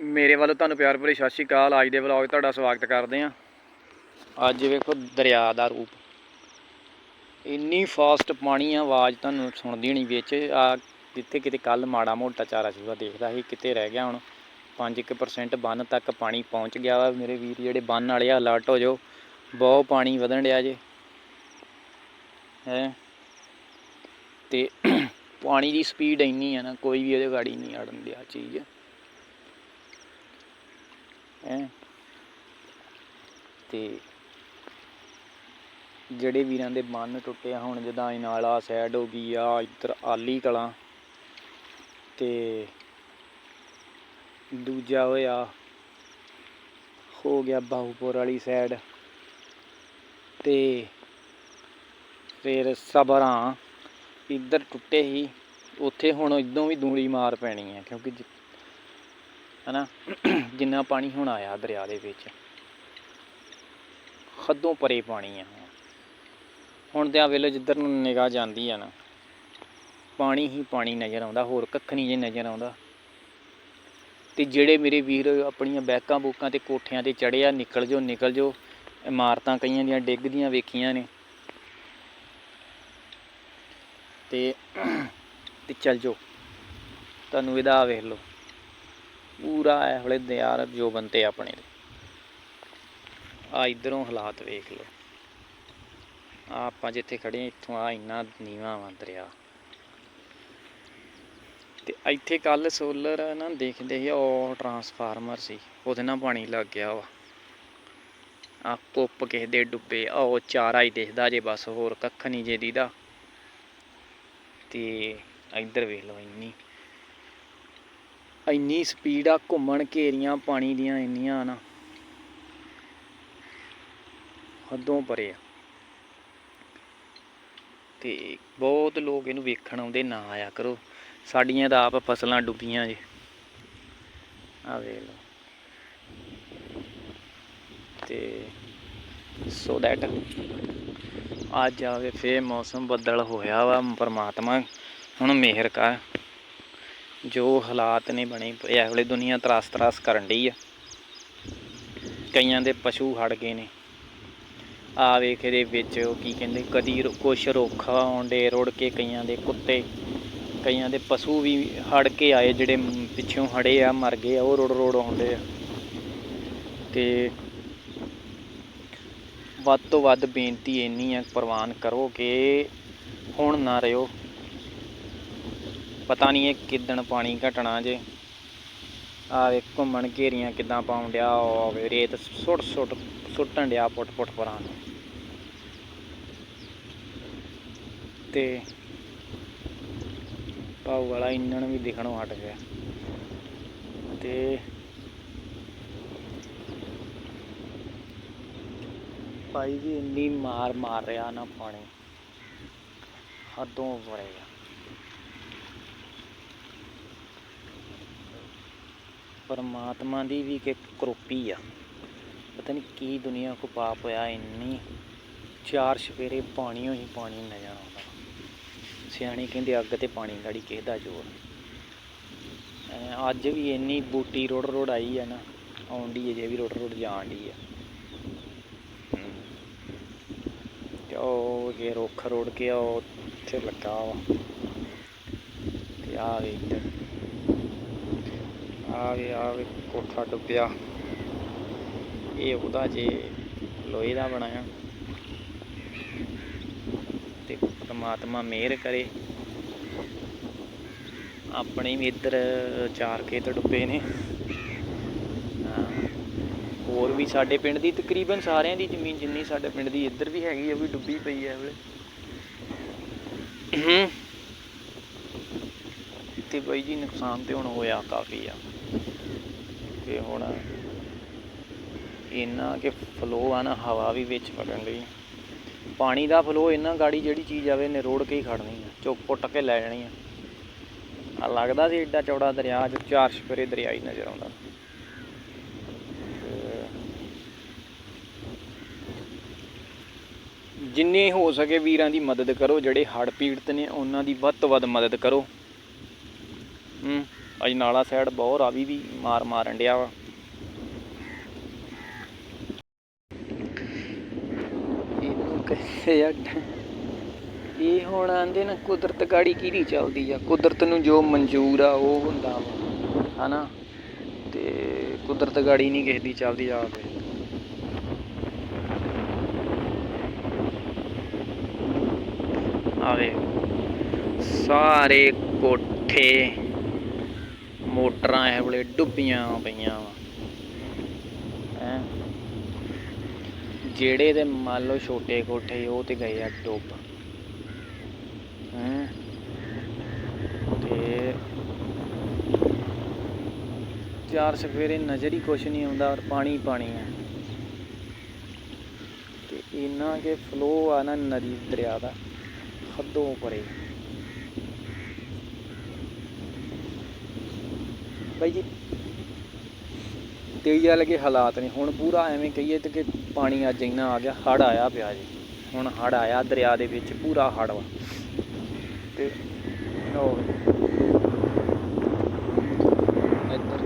ਮੇਰੇ ਵੱਲੋਂ ਤੁਹਾਨੂੰ ਪਿਆਰ ਭਰੀ ਸਤਿ ਸ਼੍ਰੀ ਅਕਾਲ। ਅੱਜ ਦੇ ਵਲੌਗ ਤੁਹਾਡਾ ਸਵਾਗਤ ਕਰਦੇ ਹਾਂ। ਅੱਜ ਵੇਖੋ ਦਰਿਆ ਦਾ ਰੂਪ। ਇੰਨੀ ਫਾਸਟ ਪਾਣੀ ਆ, ਆਵਾਜ਼ ਤੁਹਾਨੂੰ ਸੁਣਦੀ ਹੋਣੀ ਵਿੱਚ। ਆ ਜਿੱਥੇ ਕਿਤੇ ਕੱਲ ਮਾੜਾ ਮੋਟਾ ਚਾਰਾ ਚੂਰਾ ਦੇਖਦਾ ਸੀ, ਕਿਤੇ ਰਹਿ ਗਿਆ ਹੁਣ। 5% ਬੰਨ ਤੱਕ ਪਾਣੀ ਪਹੁੰਚ ਗਿਆ ਵਾ। ਮੇਰੇ ਵੀਰ ਜਿਹੜੇ ਬੰਨ ਵਾਲੇ ਆ ਅਲਰਟ ਹੋ ਜਾਓ। ਬਹੁਤ ਪਾਣੀ ਵਧਣ ਡਿਆ ਜੇ। ਹੈ? ਤੇ ਪਾਣੀ ਦੀ ਸਪੀਡ ਇੰਨੀ ਆ ਨਾ, ਕੋਈ ਵੀ ਇਹਦੇ ਗਾੜੀ ਨਹੀਂ ਅੜਨ ਦਿਆ ਚੀਜ਼। ਹੈ। ਤੇ ਜਿਹੜੇ ਵੀਰਾਂ ਦੇ ਬੰਨ ਟੁੱਟੇ ਆ ਹੁਣ, ਜਿੱਦਾਂ ਇਨਾਲਾ ਸਾਈਡ ਹੋ ਗਈ ਆ, ਇੱਧਰ ਆਲੀ ਕਲਾਂ। ਤੇ ਦੂਜਾ ਹੋਇਆ, ਹੋ ਗਿਆ ਬਾਹੂਪੁਰ ਵਾਲੀ ਸਾਈਡ ਤੇ ਫਿਰ ਸਬਰਾਂ ਇੱਧਰ ਟੁੱਟੇ ਹੀ ਉੱਥੇ ਹੁਣ ਇਦੋਂ ਵੀ ਦੂਰੀ ਮਾਰ ਪੈਣੀ ਹੈ, ਕਿਉਂਕਿ ਜਿ- ਹਨਾ? ਜਿੰਨਾ ਪਾਣੀ ਹੁਣ ਆਇਆ ਦਰਿਆ ਦੇ ਵਿੱਚ, ਹੱਦੋਂ ਪਰੇ ਪਾਣੀ ਆ ਹੁਣ। ਹੁਣ ਤੇ ਆ ਵੇਲੇ ਜਿੱਧਰ ਨੂੰ ਨਿਗਾਹ ਜਾਂਦੀ ਆ ਨਾ, ਪਾਣੀ ਹੀ ਪਾਣੀ ਨਜ਼ਰ ਆਉਂਦਾ, ਹੋਰ ਕੱਖ ਨਹੀਂ ਜੇ ਨਜ਼ਰ ਆਉਂਦਾ। ਤੇ ਜਿਹੜੇ ਮੇਰੇ ਵੀਰ ਆਪਣੀਆਂ ਬੈਕਾਂ ਬੂਕਾਂ ਤੇ ਕੋਠਿਆਂ ਤੇ ਚੜਿਆ ਨਿਕਲ ਜੋ ਨਿਕਲ ਜੋ ਇਮਾਰਤਾਂ ਕਈਆਂ ਦੀਆਂ ਡਿੱਗਦੀਆਂ ਵੇਖੀਆਂ ਨੇ। ਤੇ ਤੇ ਚੱਲ ਜੋ ਤੁਹਾਨੂੰ ਇਹਦਾ ਵੇਖ ਲਓ। ਪੂਰਾ ਇਹ ਹਲੇ ਦਿਆਰ ਜੋ ਬੰਤੇ ਆਪਣੇ ਦੇ ਆ ਇਧਰੋਂ ਹਾਲਾਤ ਵੇਖ ਲਓ। ਆ ਆਪਾਂ ਜਿੱਥੇ ਖੜੇ ਆ ਇੱਥੋਂ ਆ ਇੰਨਾ ਨੀਵਾਂ ਵਾ ਦਰਿਆ। ਤੇ ਇੱਥੇ ਕੱਲ ਸੋਲਰ ਨਾ ਦੇਖਦੇ ਸੀ, ਉਹ ਟਰਾਂਸਫਾਰਮਰ ਸੀ, ਉਹਦੇ ਨਾਲ ਪਾਣੀ ਲੱਗ ਗਿਆ ਵਾ। ਆ ਕੁੱਪ ਕਿਸੇ ਦੇ ਡੁੱਬੇ ਆ ਉਹ ਚਾਰਾ ਹੀ ਦਿਖਦਾ ਜੇ ਬਸ, ਹੋਰ ਕੱਖ ਨਹੀਂ ਜੇ ਦੀਦਾ। ਤੇ ਇੱਧਰ ਵੇਖ ਲਓ ਇੰਨੀ ਇੰਨੀ ਸਪੀਡ ਆ, ਘੁੰਮਣ ਘੇਰੀਆਂ, ਪਾਣੀ ਦੀਆਂ ਇੰਨੀਆਂ ਨਾ। ਹੱਦੋਂ ਪਰੇ ਆ। ਤੇ ਬਹੁਤ ਲੋਕ ਇਹਨੂੰ ਵੇਖਣ ਆਉਂਦੇ, ਨਾ ਆਇਆ ਕਰੋ। ਸਾਡੀਆਂ ਤਾਂ ਆਪ ਫਸਲਾਂ ਡੁੱਬੀਆਂ ਜੇ। ਆ ਵੇਖ ਲਓ। ਤੇ ਸੋ ਦੈਟ ਅੱਜ ਆਵੇ, ਫੇਰ ਮੌਸਮ ਬੱਦਲ ਹੋਇਆ ਵਾ, ਪਰਮਾਤਮਾ ਹੁਣ ਮਿਹਰ ਕਰ। ਜੋ ਹਾਲਾਤ ਨੇ ਬਣੇ ਪਏ ਇਹ ਵੇਲੇ ਦੁਨੀਆ ਤਰਾਸ ਤਰਾਸ ਕਰਨ ਡਈ ਆ। ਕਈਆਂ ਦੇ ਪਸ਼ੂ ਹੜ ਗਏ ਨੇ। ਆ ਵੇਖ ਇਹਦੇ ਵਿੱਚ ਉਹ ਕੀ ਕਹਿੰਦੇ, ਕਦੀ ਰੁ- ਕੁਛ ਰੁੱਖ ਆਉਂਦੇ, ਰੁੜ ਕੇ ਕਈਆਂ ਦੇ ਕੁੱਤੇ, ਕਈਆਂ ਦੇ ਪਸ਼ੂ ਵੀ ਹੜ ਕੇ ਆਏ, ਜਿਹੜੇ ਪਿੱਛੋਂ ਹੜੇ ਆ, ਮਰ ਗਏ ਆ, ਉਹ ਰੁੜ ਰੁੜ ਆਉਂਦੇ ਆ। ਤੇ ਵੱਧ ਤੋਂ ਵੱਧ ਬੇਨਤੀ ਇੰਨੀ ਆ, ਪ੍ਰਵਾਨ ਕਰੋ ਕਿ ਹੁਣ ਨਾ ਰਿਓ ਪਤਾ ਨਹੀਂ ਇਹ ਕਿੱਦਣ ਪਾਣੀ ਘਟਣਾ ਜੇ। ਆ ਵੇ ਘੁੰਮਣ ਘੇਰੀਆਂ ਕਿਦਾਂ ਪਾਉਣ ਡਿਆ, ਉਹ ਵੇ ਰੇਤ ਸੁੱਟ ਸੁੱਟ ਸੁੱਟਣ ਡਿਆ ਪੁੱਟ ਪੁੱਟ ਪਰਾਂ ਨੂੰ। ਤੇ ਪਾਉ ਵਾਲਾ ਇੰਨਣ ਵੀ ਦਿਖਣੋਂ ਹਟ ਗਿਆ। ਤੇ ਭਾਈ ਜੀ ਇੰਨੀ ਮਾਰ ਮਾਰ ਰਿਹਾ ਨਾ ਪਾਣੀ। ਹੱਦੋਂ ਵੜੇਗਾ ਪਰਮਾਤਮਾ ਦੀ ਵੀ ਕਿ ਕਰੋਪੀ ਆ। ਪਤਾ ਨਹੀਂ ਕੀ ਦੁਨੀਆ ਕੋ ਪਾਪ ਹੋਇਆ, ਇੰਨੀ ਚਾਰ ਸਵੇਰੇ ਪਾਣੀ ਹੋਈ, ਪਾਣੀ ਨਜ਼ਰ ਆਉਂਦਾ ਸਿਆਣੇ ਕਹਿੰਦੇ ਅੱਗ ਤੇ ਪਾਣੀ ਗਾੜੀ ਕਿਸੇ ਦਾ ਜ਼ੋਰ ਅੱਜ ਵੀ ਇੰਨੀ ਬੂਟੀ ਰੋੜ ਰੋੜ ਆਈ ਆ ਨਾ ਆਉਂਦੀ ਹੈ ਜੇ ਵੀ ਰੋੜ ਰੋੜ ਜਾਣ ਦੀ ਆ। ਉਹ ਇਹ ਰੁੱਖ ਰੋੜ ਕੇ ਉਹ ਉੱਥੇ ਲੱਗਾ ਵਾ। ਤੇ ਆ ਵੇ ਇੱਧਰ। ਆ ਵੇ ਆ ਵੇ ਕੋਠਾ ਡੁੱਬਿਆ। ਇਹ ਉਹਦਾ ਜੇ ਲੋਹੇ ਦਾ ਬਣਾਇਆ ਤੇ ਪਰਮਾਤਮਾ ਮਿਹਰ ਕਰੇ। ਆਪਣੇ ਵੀ ਇੱਧਰ ਚਾਰ ਖੇਤ ਡੁੱਬੇ ਨੇ। ਹੋਰ ਵੀ ਸਾਡੇ ਪਿੰਡ ਦੀ ਤਕਰੀਬਨ ਸਾਰਿਆਂ ਦੀ ਜ਼ਮੀਨ ਜਿੰਨੀ ਸਾਡੇ ਪਿੰਡ ਦੀ ਇੱਧਰ ਵੀ ਹੈਗੀ ਉਹ ਵੀ ਡੁੱਬੀ ਪਈ ਹੈ। ਵੇਲੇ ਤੇ ਬਾਈ ਜੀ, ਨੁਕਸਾਨ ਤੇ ਹੁਣ ਹੋਇਆ ਕਾਫੀ ਆ। ਤੇ ਹੁਣ ਇੰਨਾ ਕਿ ਫਲੋ ਆ ਨਾ, ਹਵਾ ਵੀ ਵਿੱਚ ਵਗਣ ਲਈ ਪਾਣੀ ਦਾ ਫਲੋ ਇੰਨਾ ਗਾੜੀ ਜਿਹੜੀ ਚੀਜ਼ ਆਵੇ ਨੇ ਰੋੜ ਕੇ ਹੀ ਖੜਨੀ ਆ ਚੁੱਕ ਪੁੱਟ ਕੇ ਲੈ ਜਾਣੀ ਆ। ਆ ਲੱਗਦਾ ਸੀ ਏਡਾ ਚੌੜਾ ਦਰਿਆ ਜੋ ਚਾਰ ਛਪਰੇ ਦਰਿਆ ਹੀ ਨਜ਼ਰ ਆਉਂਦਾ। ਤੇ ਜਿੰਨੀ ਹੋ ਸਕੇ ਵੀਰਾਂ ਦੀ ਮਦਦ ਕਰੋ, ਜਿਹੜੇ ਹੜ੍ਹ ਪੀੜਤ ਨੇ, ਉਹਨਾਂ ਦੀ ਵੱਧ ਤੋਂ ਵੱਧ ਮਦਦ ਕਰੋ। ਹੂੰ। ਅਜਨਾਲਾ ਸਾਈਡ ਬਹੁਤ ਰਾਵੀ ਵੀ ਮਾਰ ਮਾਰਨ ਡਿਆ ਵਾ। ਇਹਨੂੰ ਕਹਿੰਦੇ ਆ, ਇਹ ਹੁਣ ਆਂਦੇ ਨਾ ਕੁਦਰਤ ਗਾੜੀ ਕਿਹਦੀ ਚੱਲਦੀ ਆ? ਕੁਦਰਤ ਨੂੰ ਜੋ ਮਨਜ਼ੂਰ ਆ, ਉਹ ਹੁੰਦਾ ਵਾ, ਹਨਾ? ਤੇ ਕੁਦਰਤ ਗਾੜੀ ਨਹੀਂ ਕਿਸੇ ਦੀ ਚੱਲਦੀ ਆਵੇ ਆਵੇ ਸਾਰੇ ਕੋਠੇ ਮੋਟਰਾਂ ਇਹ ਵੇਲੇ ਡੁੱਬੀਆਂ ਪਈਆਂ ਵਾ। ਹੈਂ? ਜਿਹੜੇ ਤੇ ਮੰਨ ਲਓ ਛੋਟੇ ਕੋਠੇ ਉਹ ਤੇ ਗਏ ਆ ਡੁੱਬ। ਹੈਂ? ਤੇ ਚਾਰ ਸਫੇਰੇ ਨਜ਼ਰ ਹੀ ਕੁਛ ਨਹੀਂ ਆਉਂਦਾ ਔਰ ਪਾਣੀ ਪਾਣੀ ਹੈ ਤੇ ਇੰਨਾ ਕਿ ਫਲੋ ਆ ਨਾ ਨਦੀ, ਦਰਿਆ ਦਾ, ਹੱਦੋਂ ਪਰੇ। ਬਾਈ ਜੀ। ਤੇਜ਼ ਲਗੇ ਹਾਲਾਤ ਨੇ। ਹੁਣ ਪੂਰਾ ਐਵੇਂ ਕਹੀਏ ਤੇ ਕਿ ਪਾਣੀ ਅੱਜ ਇੰਨਾ ਆ ਗਿਆ ਹੜ ਆਇਆ ਪਿਆ ਜੀ। ਹੁਣ ਹੜ ਆਇਆ ਦਰਿਆ ਦੇ ਵਿੱਚ, ਪੂਰਾ ਹੜ ਵਾ। ਤੇ ਉਹ ਇੱਧਰ।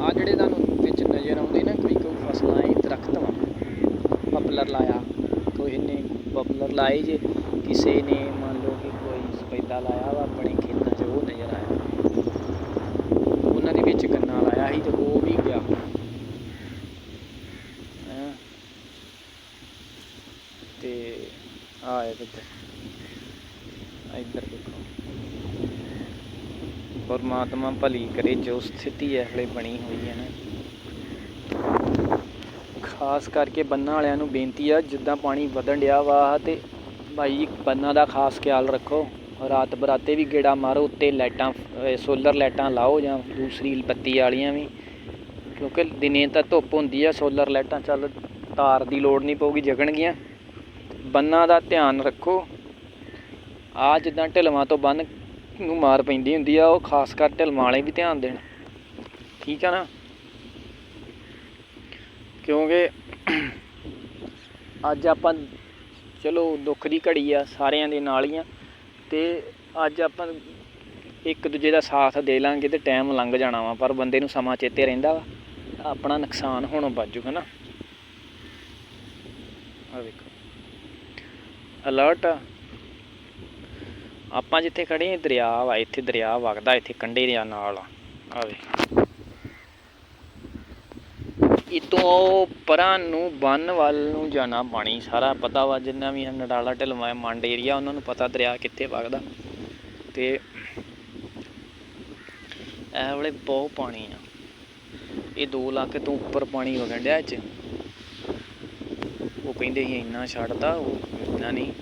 ਆ ਜਿਹੜੇ ਤੁਹਾਨੂੰ ਵਿੱਚ ਨਜ਼ਰ ਆਉਂਦੇ ਨਾ, ਕੋਈ ਕੋਈ ਫਸਲਾਂ ਇਹ ਦਰਖਤ ਵਾ। ਪਪਲਰ ਲਾਇਆ। ਕੋਈ ਨੇ ਪਪਲਰ ਲਾਏ ਜੇ। ਕਿਸੇ ਨੇ ਮੰਨ ਲਓ ਕਿ ਕੋਈ ਸਪੈਦਾ ਲਾਇਆ ਵਾ ਆਪਣੇ ਖੇਤਾਂ 'ਚ ਉਹ ਨਜ਼ਰ ਆਇਆ ਉਹਨਾਂ ਦੇ ਵਿੱਚ ਗੰਨਾ ਲਾਇਆ ਸੀ ਤੇ ਉਹ ਵੀ ਗਿਆ ਹੈਂ ਤੇ ਆ ਇਹ ਇੱਧਰ ਇੱਧਰ ਦੇਖੋ ਪਰਮਾਤਮਾ ਭਲੀ ਕਰੇ, ਜੋ ਸਥਿਤੀ ਇਸ ਵੇਲੇ ਬਣੀ ਹੋਈ ਹੈ ਨਾ। ਖਾਸ ਕਰਕੇ ਬੰਨਾਂ ਵਾਲਿਆਂ ਨੂੰ ਬੇਨਤੀ ਆ, ਜਿੱਦਾਂ ਪਾਣੀ ਵਧਣ ਡਿਆ ਵਾ ਤੇ ਭਾਈ ਬੰਨਾਂ ਦਾ ਖਾਸ ਖਿਆਲ ਰੱਖੋ। ਰਾਤ ਬਰਾਤੇ ਵੀ ਗੇੜਾ ਮਾਰੋ, ਉੱਤੇ ਲਾਈਟਾਂ ਸੋਲਰ ਲਾਈਟਾਂ ਲਾਓ ਜਾਂ ਦੂਸਰੀ ਬੱਤੀ ਵਾਲੀਆਂ ਵੀ। ਕਿਉਂਕਿ ਦਿਨੇ ਤਾਂ ਧੁੱਪ ਹੁੰਦੀ ਆ, ਸੋਲਰ ਲਾਈਟਾਂ ਚੱਲ ਤਾਰ ਦੀ ਲੋੜ ਨਹੀਂ ਪਊਗੀ, ਜਗਣਗੀਆਂ। ਬੰਨਾਂ ਦਾ ਧਿਆਨ ਰੱਖੋ। ਆ ਜਿੱਦਾਂ ਢਿਲਵਾਂ ਤੋਂ ਬੰਨ ਨੂੰ ਮਾਰ ਪੈਂਦੀ ਹੁੰਦੀ ਆ, ਉਹ ਖਾਸ ਕਰ ਢਿਲਵਾਂ ਵਾਲੇ ਵੀ ਧਿਆਨ ਦੇਣ। ਠੀਕ ਆ ਨਾ? ਕਿਉਂਕਿ ਅੱਜ ਆਪਾਂ, ਚਲੋ ਦੁੱਖ ਦੀ ਘੜੀ ਆ ਸਾਰਿਆਂ ਦੇ ਨਾਲ ਹੀ ਆ, ਤੇ ਅੱਜ ਆਪਾਂ ਇੱਕ ਦੂਜੇ ਦਾ ਸਾਥ ਦੇ ਲਾਂਗੇ ਤੇ ਟਾਈਮ ਲੰਘ ਜਾਣਾ ਵਾ, ਪਰ ਬੰਦੇ ਨੂੰ ਸਮਾਂ ਚੇਤੇ ਰਹਿੰਦਾ ਵਾ, ਆਪਣਾ ਨੁਕਸਾਨ ਹੋਣੋਂ ਬਚੂ ਹਨਾ ਆ ਵੇਖੋ। ਅਲਰਟ ਆਪਾਂ ਜਿੱਥੇ ਖੜੇ ਆ ਦਰਿਆ ਵਾ, ਇੱਥੇ ਦਰਿਆ ਵਗਦਾ, ਇੱਥੇ ਕੰਢੇ ਦੇ ਨਾਲ ਆਵੇ ਇਤੋਂ ਪਰਾਂ ਨੂੰ, ਬੰਨ ਵੱਲ ਨੂੰ ਜਾਣਾ ਪਾਣੀ, ਸਾਰਾ ਪਤਾ ਵਾ, ਜਿੰਨਾ ਵੀ ਨਡਾਲਾ, ਢਲਵਾ, ਮੰਡ ਏਰੀਆ ਉਹਨਾਂ ਨੂੰ ਪਤਾ ਦਰਿਆ ਕਿੱਥੇ ਵਗਦਾ। ਤੇ ਇਹ ਵੇਲੇ ਬਹੁਤ ਪਾਣੀ ਆ। ਇਹ 2 ਲੱਖ ਤੋਂ ਉੱਪਰ ਪਾਣੀ ਵਗਣ ਡਿਆ ਚ। ਉਹ ਕਹਿੰਦੇ ਸੀ ਇੰਨਾ ਛੱਡਦਾ ਉਹ ਇੰਨਾ ਨਹੀਂ।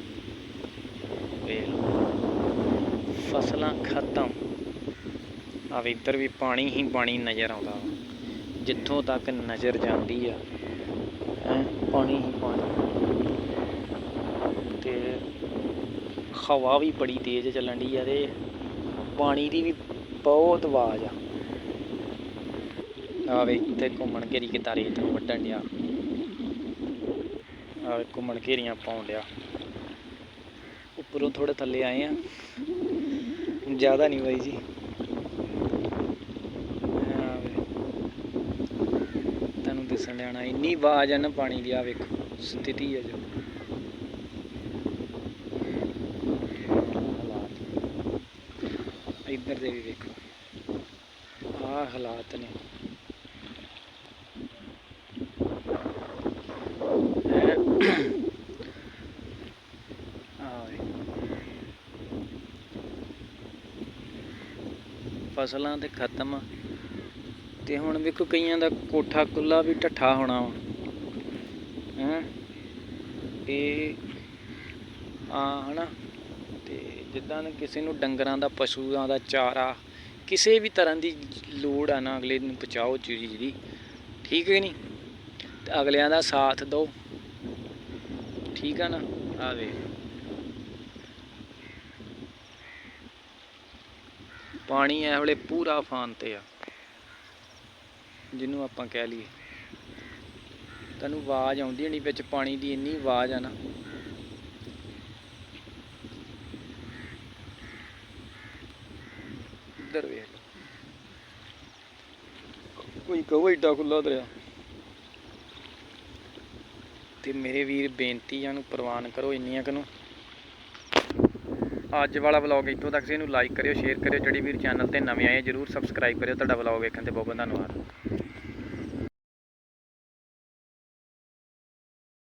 ਵੇਖ ਲਓ। ਫਸਲਾਂ ਖਤਮ। ਆ ਵੀ ਇੱਧਰ ਵੀ ਪਾਣੀ ਹੀ ਪਾਣੀ ਨਜ਼ਰ ਆਉਂਦਾ। ਵਾ ਜਿੱਥੋਂ ਤੱਕ ਨਜ਼ਰ ਜਾਂਦੀ ਆ ਪਾਣੀ ਹੀ ਪਾਣੀ। ਤੇ ਹਵਾ ਵੀ ਬੜੀ ਤੇਜ਼ ਚੱਲਣ ਦੀ ਆ ਤੇ ਪਾਣੀ ਦੀ ਵੀ ਬਹੁਤ ਆਵਾਜ਼ ਆ। ਆ ਵੇ, ਇੱਥੇ ਘੁੰਮਣ ਘੇਰੀ ਕਿਤਾ ਰੇਤ ਨੂੰ ਵੱਢਣ ਡਿਆ। ਆ ਘੁੰਮਣ ਘੇਰੀਆਂ ਪਾਉਣ ਡਿਆ। ਉੱਪਰੋਂ ਥੋੜੇ ਥੱਲੇ ਆਏ ਆ। ਜ਼ਿਆਦਾ ਨਹੀਂ ਬਾਈ ਜੀ। ਆ ਵੇ ਤੁਹਾਨੂੰ ਦਿਸਣ ਲੈਣਾ ਇੰਨੀ ਆਵਾਜ਼ ਆ ਨਾ ਪਾਣੀ ਦੀ ਆ ਵੇਖੋ, ਸਥਿਤੀ ਹੈ ਜੋ। ਹਾਲਾਤ। ਇੱਧਰ ਦੇ ਵੀ ਵੇਖੋ। ਆਹ ਹਾਲਾਤ ਨੇ ਆਹ ਵੇ। ਫਸਲਾਂ ਤੇ ਖਤਮ। ਆ ਤੇ ਹੁਣ ਵੇਖੋ ਕਈਆਂ ਦਾ ਕੋਠਾ ਕੁੱਲਾ ਵੀ ਢੱਠਾ ਹੋਣਾ ਵਾ। ਹੈਂ? ਇਹ ਆ, ਹਨਾ? ਤੇ ਜਿੱਦਾਂ ਕਿਸੇ ਨੂੰ ਡੰਗਰਾਂ ਦਾ, ਪਸ਼ੂਆਂ ਦਾ ਚਾਰਾ, ਕਿਸੇ ਵੀ ਤਰ੍ਹਾਂ ਦੀ ਲੋੜ ਆ ਨਾ, ਅਗਲੇ ਨੂੰ ਪਹੁੰਚਾਓ ਚੀਜ਼ ਦੀ। ਠੀਕ ਹੈ ਨਹੀਂ? ਤੇ ਅਗਲਿਆਂ ਦਾ ਸਾਥ ਦਿਓ। ਠੀਕ ਆ ਨਾ? ਆ ਵੇ ਪਾਣੀ ਇਹ ਵੇਲੇ ਪੂਰਾ ਫਾਨ ਤੇ ਆ। ਜਿਹਨੂੰ ਆਪਾਂ ਕਹਿ ਲਈਏ। ਤੈਨੂੰ ਆਵਾਜ਼ ਆਉਂਦੀ ਹੋਣੀ ਵਿੱਚ ਪਾਣੀ ਦੀ, ਇੰਨੀ ਆਵਾਜ਼ ਆ ਨਾ। ਇੱਧਰ ਵੇਖ ਲਓ। ਕੋਈ ਕਹੋ ਏਡਾ ਖੁੱਲਾ ਦਰਿਆ। ਤੇ ਮੇਰੇ ਵੀਰ ਬੇਨਤੀ ਆ ਨੂੰ ਪ੍ਰਵਾਨ ਕਰੋ ਇੰਨੀਆਂ ਕੁ ਅੱਜ ਵਾਲਾ ਵਲੌਗ ਇੱਥੋਂ ਤੱਕ ਸੀ, ਇਹਨੂੰ ਲਾਈਕ ਕਰਿਓ ਸ਼ੇਅਰ ਕਰਿਓ, ਜਿਹੜੀ ਵੀਰ ਚੈਨਲ ਤੇ ਨਵੇਂ ਆਏ ਜਰੂਰ ਸਬਸਕ੍ਰਾਈਬ ਕਰਿਓ, ਤੁਹਾਡਾ ਵਲੌਗ ਵੇਖਣ ਤੇ ਬਹੁਤ ਬਹੁਤ ਧੰਨਵਾਦ।